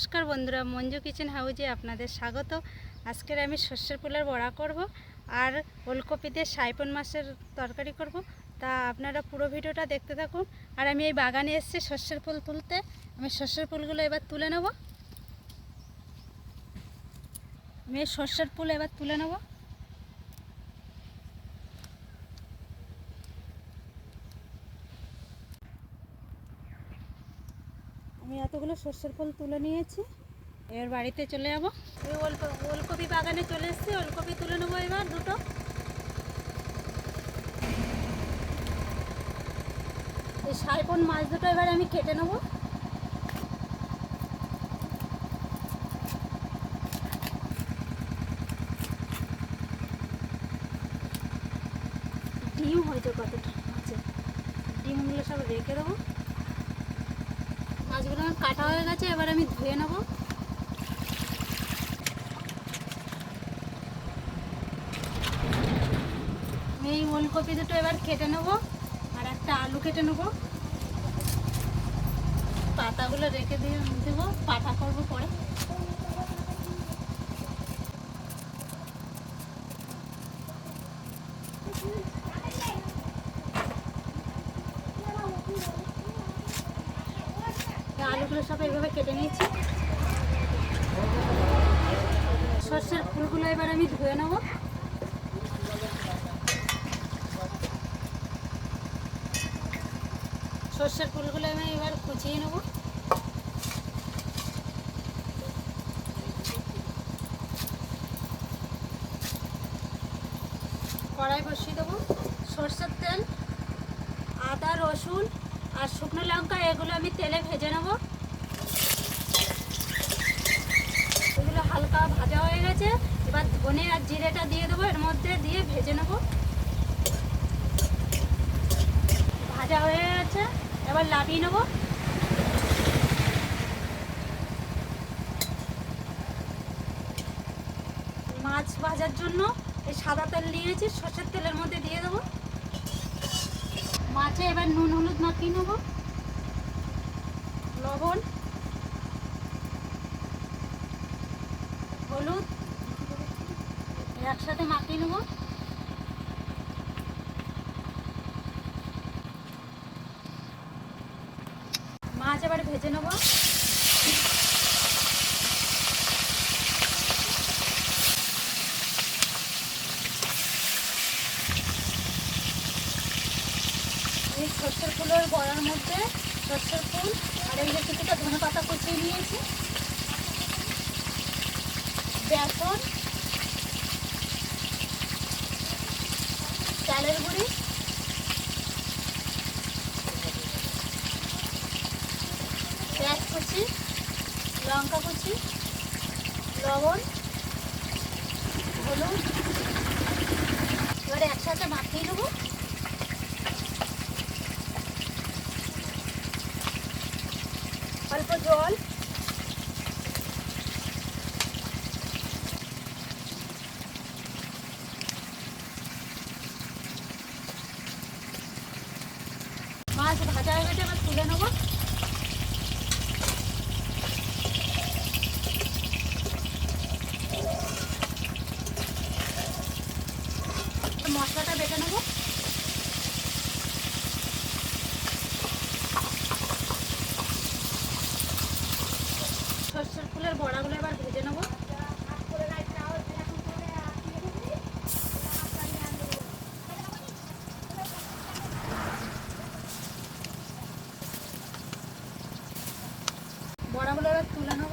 নমস্কার বন্ধুরা, মঞ্জু কিচেন হাউজে আপনাদের স্বাগত। আজকের আমি সর্ষের পোলার বড়া করব আর ওলকপিতে সাইপন মাছের তরকারি করব। তা আপনারা পুরো ভিডিওটা দেখতে থাকুন। আর আমি এই বাগানে এসেছি সর্ষের ফুল তুলতে। আমি সর্ষের ফুলগুলো এবার তুলে নেব। আমি এই ফুল এবার তুলে নেব। আমি এতগুলো সর্ষের ফুল তুলে নিয়েছি। এবার বাড়িতে চলে যাব। ওই ওলক- ওলকপি বাগানে চলে এসেছি, ওলকপি তুলে নেব এবার দুটো। এই সাইপন মাছ দুটো এবার আমি কেটে নেব। ডিম হয়তো কতটা? আছে ডিমগুলো সব রেখে দেবো। মাছগুলো আমার কাটা হয়ে গেছে, এবার আমি ধুয়ে নেব। এই ওলকপি দুটো এবার কেটে নেব, আর একটা আলু কেটে নেব। পাতাগুলো রেখে দিয়ে দেবো, পাতা করব পরে। এই আলুগুলো সব এইভাবে কেটে নিয়েছি। সর্ষের ফুলগুলো এবার আমি ধুয়ে নেব। সর্ষের ফুলগুলো আমি এবার কুচিয়ে নেব। কড়াই বসিয়ে দেবো। সর্ষের তেল, আদা, রসুন আর শুকনো লঙ্কা, এগুলো আমি তেলে ভেজে নেব এগুলো হালকা ভাজা হয়ে গেছে। এবার ধনে আর জিরেটা দিয়ে দেবো, এর মধ্যে দিয়ে ভেজে নেব। ভাজা হয়ে গেছে, এবার লাটিয়ে নেব। মাছ ভাজার জন্য এই সাদা তেল নিয়েছি, সর্ষের তেলের মধ্যে দিয়ে দেবো। মাছে এবার নুন হলুদ মাখিয়ে নেব। লবণ। হলুদ। একসাথে মাখিয়ে নেব। মাছ এবার ভেজে নেব। এই সর্ষের ফুলের বড়ার মধ্যে সর্ষের ফুল আর এই কিছুটা ধনে পাতা কুচিয়ে নিয়েছি বেসন চালের গুঁড়ি। পেঁয়াজ কুচি, লঙ্কা কুচি, লবণ, হলুদ। এবারে একসাথে মাখিয়ে নেব। অল্প জল মাছ গেছে এবার তুলে নেব। মশলাটা নেব। সর্ষের ফুলের বড়াগুলো এবার ভেজে নেব। বড়াগুলো এবার তুলে নেব।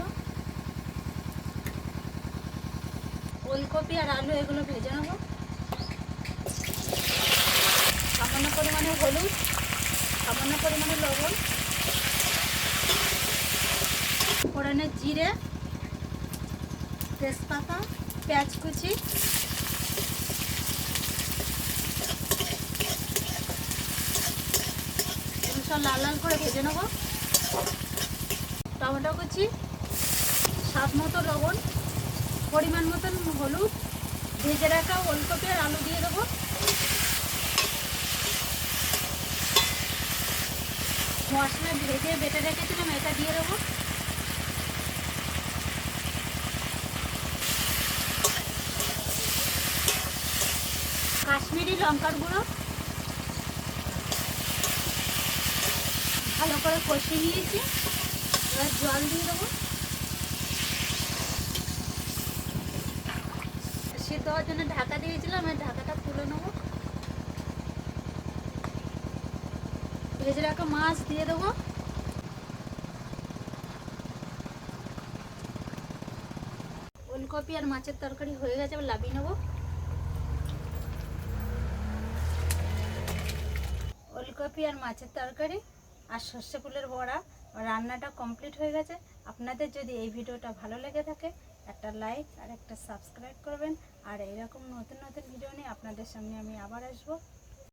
ওলকপি আর আলু এগুলো ভেজে নেব। সামান্য পরিমাণে হলুদ, সামান্য পরিমাণে লবণ, ফোড়নে জিরে, তেজপাতা, পেঁয়াজ কুচি সব লাল লাল করে ভেজে নেব। টমেটো কুচি, স্বাদ মতো লবণ, পরিমাণ মতন হলুদ, ভেজে রাখা ওলকপি আর আলু দিয়ে দেবো। মশলা ভেজে বেটে রেখেছিলাম, এটা দিয়ে দেবো। কাশ্মীরি লঙ্কার গুঁড়ো। ভালো করে কষিয়ে নিয়েছি। এবার জল দিয়ে দেবো। সিদ্ধ হওয়ার জন্য ঢাকা দিয়েছিলাম, এবার ঢাকাটা তুলে নেব। ভেজে রাখা মাছ দিয়ে দেবো। ওলকপি আর মাছের তরকারি হয়ে গেছে, এবার লাভিয়ে নেব। ওলকপি আর মাছের তরকারি আর সর্ষে ফুলের বড়া। রান্নাটা কমপ্লিট হয়ে গেছে। আপনাদের যদি এই ভিডিওটা ভালো লেগে থাকে, একটা লাইক আর একটা সাবস্ক্রাইব করবেন। আর এরকম নতুন নতুন ভিডিও নিয়ে আপনাদের সামনে আমি আবার আসব।